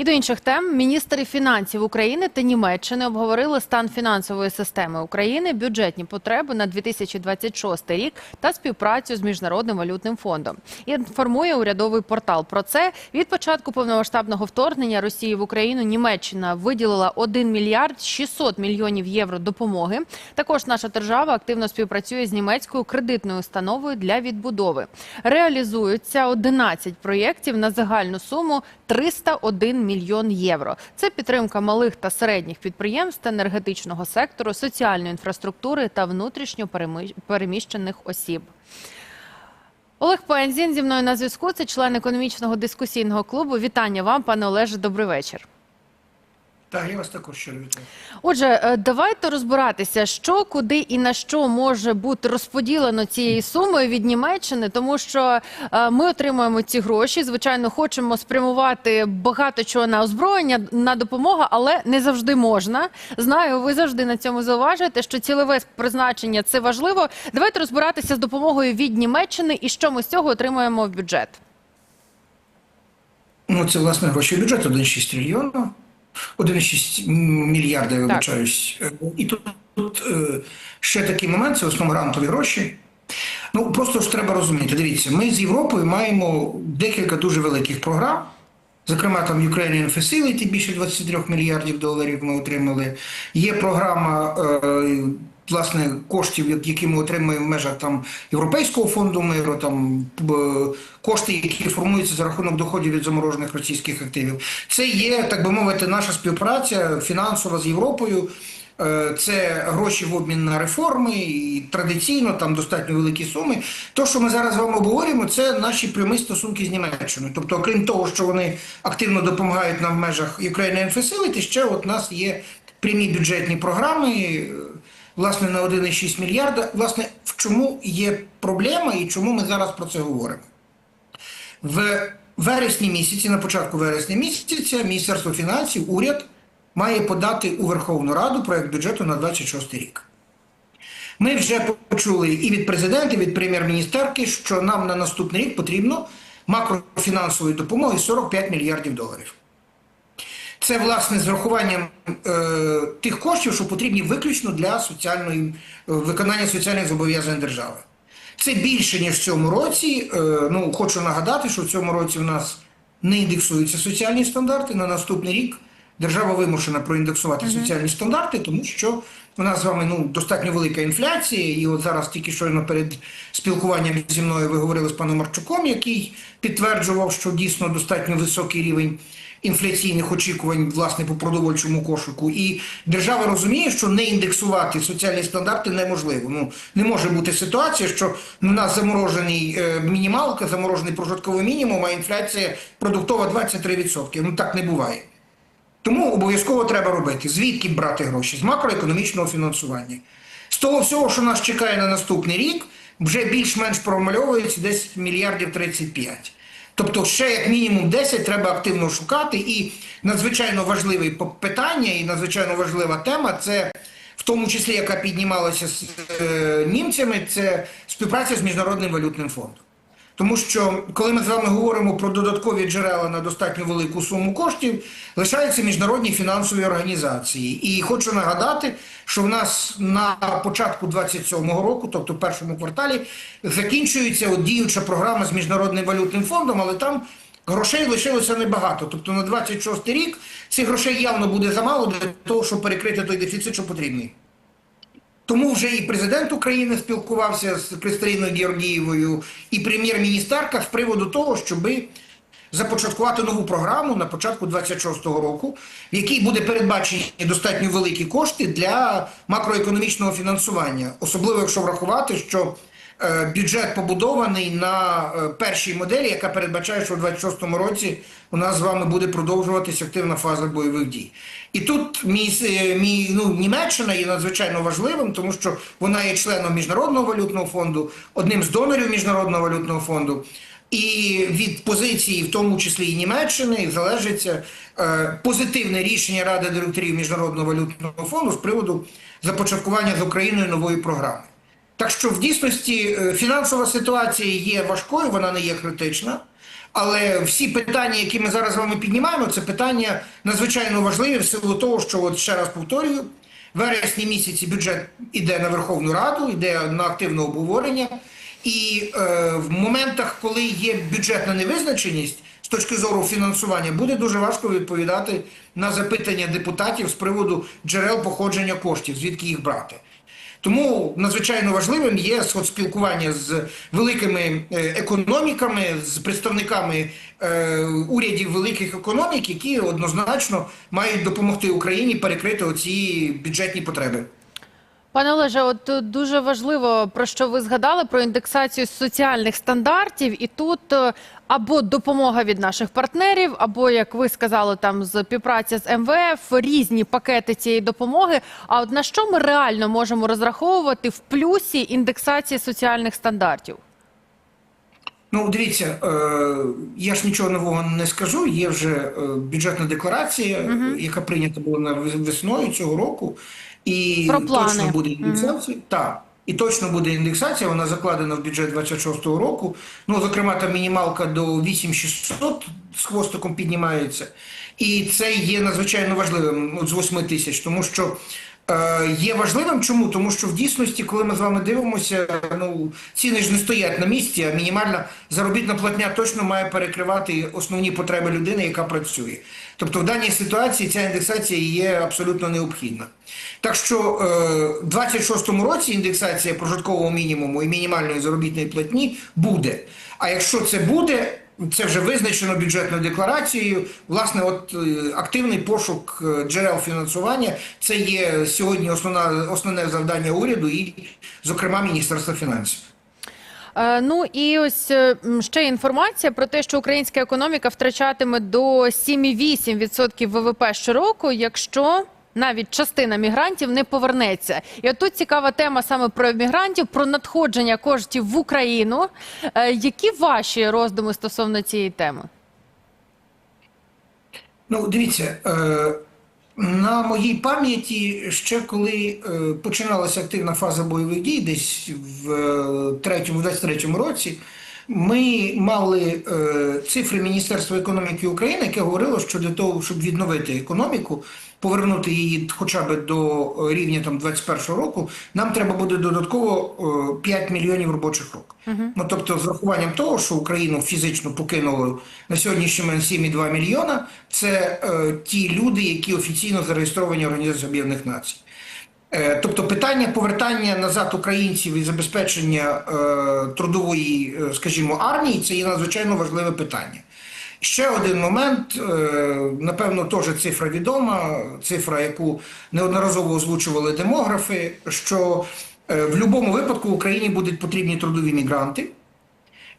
І до інших тем міністри фінансів України та Німеччини обговорили стан фінансової системи України, бюджетні потреби на 2026 рік та співпрацю з міжнародним валютним фондом. Інформує урядовий портал. Про це від початку повномасштабного вторгнення Росії в Україну Німеччина виділила 1 мільярд 600 мільйонів євро допомоги. Також наша держава активно співпрацює з німецькою кредитною установою для відбудови. Реалізуються 11 проєктів на загальну суму 301 мільйон євро. Це підтримка малих та середніх підприємств, енергетичного сектору, соціальної інфраструктури та внутрішньо переміщених осіб. Олег Пензін зі мною на зв'язку. Це член економічного дискусійного клубу. Вітання вам, пане Олеже. Добрий вечір. Так, я вас також щиро вітаю. Отже, е, давайте розбиратися, що, куди і на що може бути розподілено цією сумою від Німеччини, тому що е, ми отримуємо ці гроші. Звичайно, хочемо спрямувати багато чого на озброєння, на допомогу, але не завжди можна. Знаю, ви завжди на цьому зауважуєте, що цільове призначення це важливо. Давайте розбиратися з допомогою від Німеччини і що ми з цього отримуємо в бюджет. Ну, це власне гроші бюджету 1,6 трильйона, 1,6 мільярда, я вибачаюсь. І тут, тут е, ще такий момент, це в основному грантові гроші. Ну, просто ж треба розуміти. Дивіться, ми з Європою маємо декілька дуже великих програм. Зокрема, там Ukrainian Facility, більше 23 мільярдів доларів ми отримали. Є програма е, власне коштів, які ми отримуємо в межах там Європейського фонду миру, там кошти, які формуються за рахунок доходів від заморожених російських активів. Це є, так би мовити, наша співпраця фінансова з Європою. Е, Це гроші в обмін на реформи, і традиційно там достатньо великі суми. То, що ми зараз з вами обговорюємо, це наші прямі стосунки з Німеччиною. Тобто, окрім того, що вони активно допомагають нам в межах Ukrainian Facility, ще от у нас є прямі бюджетні програми, власне, на 1,6 мільярда. Власне, в чому є проблема і чому ми зараз про це говоримо? В вересні місяці, на початку вересня місяця, Міністерство фінансів, уряд має подати у Верховну Раду проект бюджету на 26 рік. Ми вже почули і від президента, і від прем'єр-міністерки, що нам на наступний рік потрібно макрофінансової допомоги 45 мільярдів доларів. Це власне з врахуванням е, тих коштів, що потрібні виключно для соціальної е, виконання соціальних зобов'язань держави. Це більше ніж в цьому році. Е, ну хочу нагадати, що в цьому році в нас не індексуються соціальні стандарти. На наступний рік держава вимушена проіндексувати соціальні стандарти, тому що у нас з вами ну достатньо велика інфляція. І от зараз тільки щойно перед спілкуванням зі мною ви говорили з паном Марчуком, який підтверджував, що дійсно достатньо високий рівень інфляційних очікувань власне по продовольчому кошику. І держава розуміє, що не індексувати соціальні стандарти неможливо. Ну не може бути ситуація, що у нас заморожений е, мінімалка, заморожений прожитковий мінімум, а інфляція продуктова 23%. Ну так не буває. Тому обов'язково треба робити. Звідки брати гроші? З макроекономічного фінансування. З того всього, що нас чекає на наступний рік, вже більш-менш промальовується десь мільярдів 35. Тобто, ще як мінімум 10 треба активно шукати. І надзвичайно важливе питання, і надзвичайно важлива тема це в тому числі, яка піднімалася з е, німцями, це співпраця з Міжнародним валютним фондом. Тому що коли ми з вами говоримо про додаткові джерела на достатньо велику суму коштів, лишаються міжнародні фінансові організації. І хочу нагадати, що в нас на початку 27-го року, тобто в першому кварталі, закінчується от діюча програма з міжнародним валютним фондом, але там грошей лишилося небагато. Тобто на 26 рік цих грошей явно буде замало для того, щоб перекрити той дефіцит, що потрібний. Тому вже і президент України спілкувався з Кристиною Георгієвою, і прем'єр-міністерка з приводу того, щоби започаткувати нову програму на початку 26-го року, в якій буде передбачені достатньо великі кошти для макроекономічного фінансування, особливо якщо врахувати, що бюджет побудований на е, першій моделі, яка передбачає, що у 26-му році у нас з вами буде продовжуватися активна фаза бойових дій. І тут мій, е, мій, ну, Німеччина є надзвичайно важливим, тому що вона є членом Міжнародного валютного фонду, одним з донорів Міжнародного валютного фонду. І від позиції, в тому числі і Німеччини, залежить е, позитивне рішення Ради директорів Міжнародного валютного фонду з приводу започаткування з Україною нової програми. Так що в дійсності е, фінансова ситуація є важкою, вона не є критична. Але всі питання, які ми зараз з вами піднімаємо, це питання надзвичайно важливі в силу того, що от ще раз повторюю, вересні місяці бюджет іде на Верховну Раду, йде на активне обговорення. І е, в моментах, коли є бюджетна невизначеність з точки зору фінансування, буде дуже важко відповідати на запитання депутатів з приводу джерел походження коштів, звідки їх брати. Тому надзвичайно важливим є спілкування з великими е, економіками, з представниками е, урядів великих економік, які однозначно мають допомогти Україні перекрити оці бюджетні потреби. Пане Олеже, от дуже важливо про що ви згадали про індексацію соціальних стандартів, і тут е, або допомога від наших партнерів, або як ви сказали, там з співпраця з МВФ, різні пакети цієї допомоги. А от на що ми реально можемо розраховувати в плюсі індексації соціальних стандартів? Ну, дивіться, е, я ж нічого нового не скажу. Є вже е, бюджетна декларація, е, яка прийнята була на весною цього року, і Про плани. точно буде індексація. Так. І точно буде індексація, вона закладена в бюджет 26-го року. Ну, зокрема, там мінімалка до 8600 з хвостиком піднімається. І це є надзвичайно важливим от з 8 тисяч, тому що є важливим. Чому? Тому що в дійсності, коли ми з вами дивимося, ну ціни ж не стоять на місці, а мінімальна заробітна платня точно має перекривати основні потреби людини, яка працює. Тобто в даній ситуації ця індексація є абсолютно необхідна. Так що е, в 26-му році індексація прожиткового мінімуму і мінімальної заробітної платні буде. А якщо це буде, це вже визначено бюджетною декларацією. Власне, от е, активний пошук е, джерел фінансування це є сьогодні основна, основне завдання уряду і, зокрема, Міністерства фінансів. Е, Ну і ось ще інформація про те, що українська економіка втрачатиме до 7,8% ВВП щороку, якщо навіть частина мігрантів не повернеться. І от тут цікава тема саме про мігрантів, про надходження коштів в Україну. Е, Які ваші роздуми стосовно цієї теми? Ну, дивіться, е, на моїй пам'яті, ще коли е, починалася активна фаза бойових дій, десь в е, третьому, 23-му році, ми мали е, цифри Міністерства економіки України, яке говорило, що для того, щоб відновити економіку, повернути її хоча б до е, рівня там 21-го року, нам треба буде додатково е, 5 мільйонів робочих рук. Ну тобто, з врахуванням того, що Україну фізично покинуло на сьогоднішній момент 7,2 мільйона, це е, ті люди, які офіційно зареєстровані Організацією Об'єднаних Націй. Е, Тобто питання повертання назад українців і забезпечення е, трудової, е, скажімо, армії це є надзвичайно важливе питання. Ще один момент, напевно, теж цифра відома, цифра, яку неодноразово озвучували демографи, що в будь-якому випадку в Україні будуть потрібні трудові мігранти.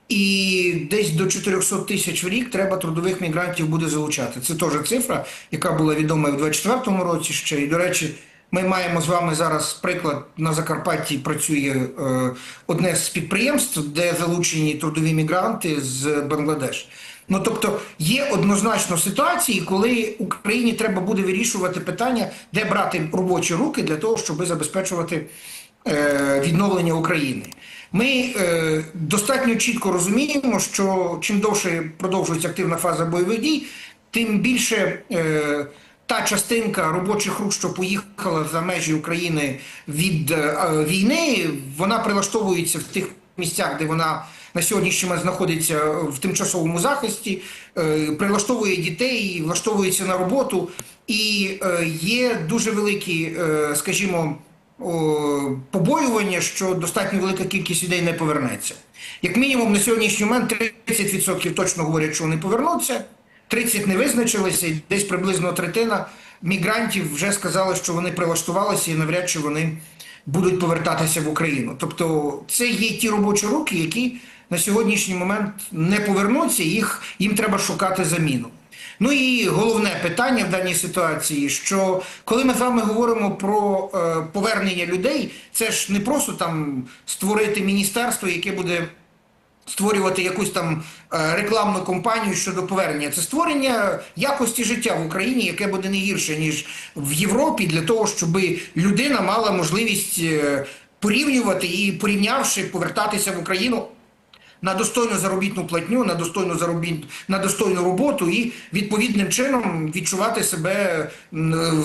І десь до 400 тисяч в рік треба трудових мігрантів буде залучати. Це теж цифра, яка була відома і в 2024 році ще. І, до речі, ми маємо з вами зараз приклад на Закарпатті працює е, одне з підприємств, де залучені трудові мігранти з Бангладеш. Ну тобто є однозначно ситуації, коли Україні треба буде вирішувати питання, де брати робочі руки для того, щоб забезпечувати е, відновлення України. Ми е, достатньо чітко розуміємо, що чим довше продовжується активна фаза бойових дій, тим більше е, та частинка робочих рук, що поїхала за межі України від е, війни, вона прилаштовується в тих місцях, де вона на сьогоднішній момент знаходиться в тимчасовому захисті, е, прилаштовує дітей, влаштовується на роботу, і е, є дуже великі, е, скажімо, побоювання, що достатньо велика кількість людей не повернеться. Як мінімум, на сьогоднішній момент 30% точно говорять, що вони повернуться, 30% не визначилися, і десь приблизно третина мігрантів вже сказали, що вони прилаштувалися і навряд чи вони будуть повертатися в Україну. Тобто, це є ті робочі руки, які на сьогоднішній момент не повернуться, їх їм треба шукати заміну. Ну і головне питання в даній ситуації, що коли ми з вами говоримо про е, повернення людей, це ж не просто там створити міністерство, яке буде створювати якусь там е, рекламну кампанію щодо повернення. Це створення якості життя в Україні, яке буде не гірше ніж в Європі, для того, щоб людина мала можливість е, порівнювати і порівнявши повертатися в Україну на достойну заробітну платню, на достойну заробіт, на достойну роботу і відповідним чином відчувати себе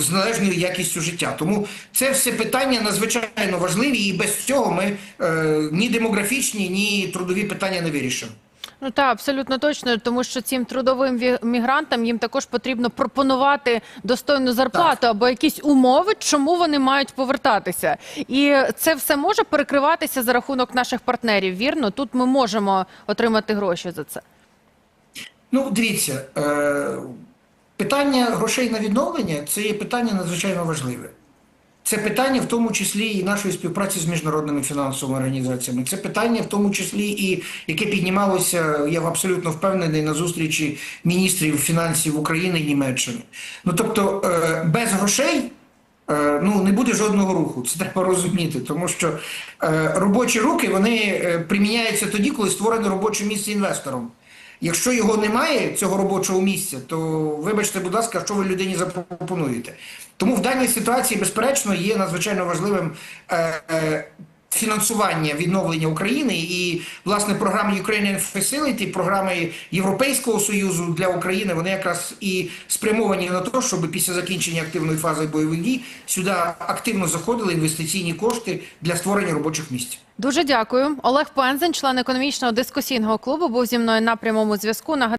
з належною якістю життя. Тому це все питання надзвичайно важливі, і без цього ми е, ні демографічні, ні трудові питання не вирішимо. Ну так, абсолютно точно, тому що цим трудовим мігрантам їм також потрібно пропонувати достойну зарплату або якісь умови, чому вони мають повертатися. І це все може перекриватися за рахунок наших партнерів. Вірно, тут ми можемо отримати гроші за це. Ну, дивіться, е, питання грошей на відновлення це є питання надзвичайно важливе. Це питання, в тому числі і нашої співпраці з міжнародними фінансовими організаціями. Це питання, в тому числі, і яке піднімалося, я абсолютно впевнений, на зустрічі міністрів фінансів України і Німеччини. Ну тобто, е, без грошей. е, Ну, не буде жодного руху, це треба розуміти, тому що е, робочі руки вони приміняються тоді, коли створене робоче місце інвестором. Якщо його немає, цього робочого місця, то вибачте, будь ласка, що ви людині запропонуєте. Тому в даній ситуації, безперечно, є надзвичайно важливим е, е, фінансування відновлення України і власне програми Ukrainian Facility, програми Європейського союзу для України. Вони якраз і спрямовані на те, щоб після закінчення активної фази бойових дій сюди активно заходили інвестиційні кошти для створення робочих місць. Дуже дякую. Олег Пензень, член економічного дискусійного клубу, був зі мною на прямому зв'язку.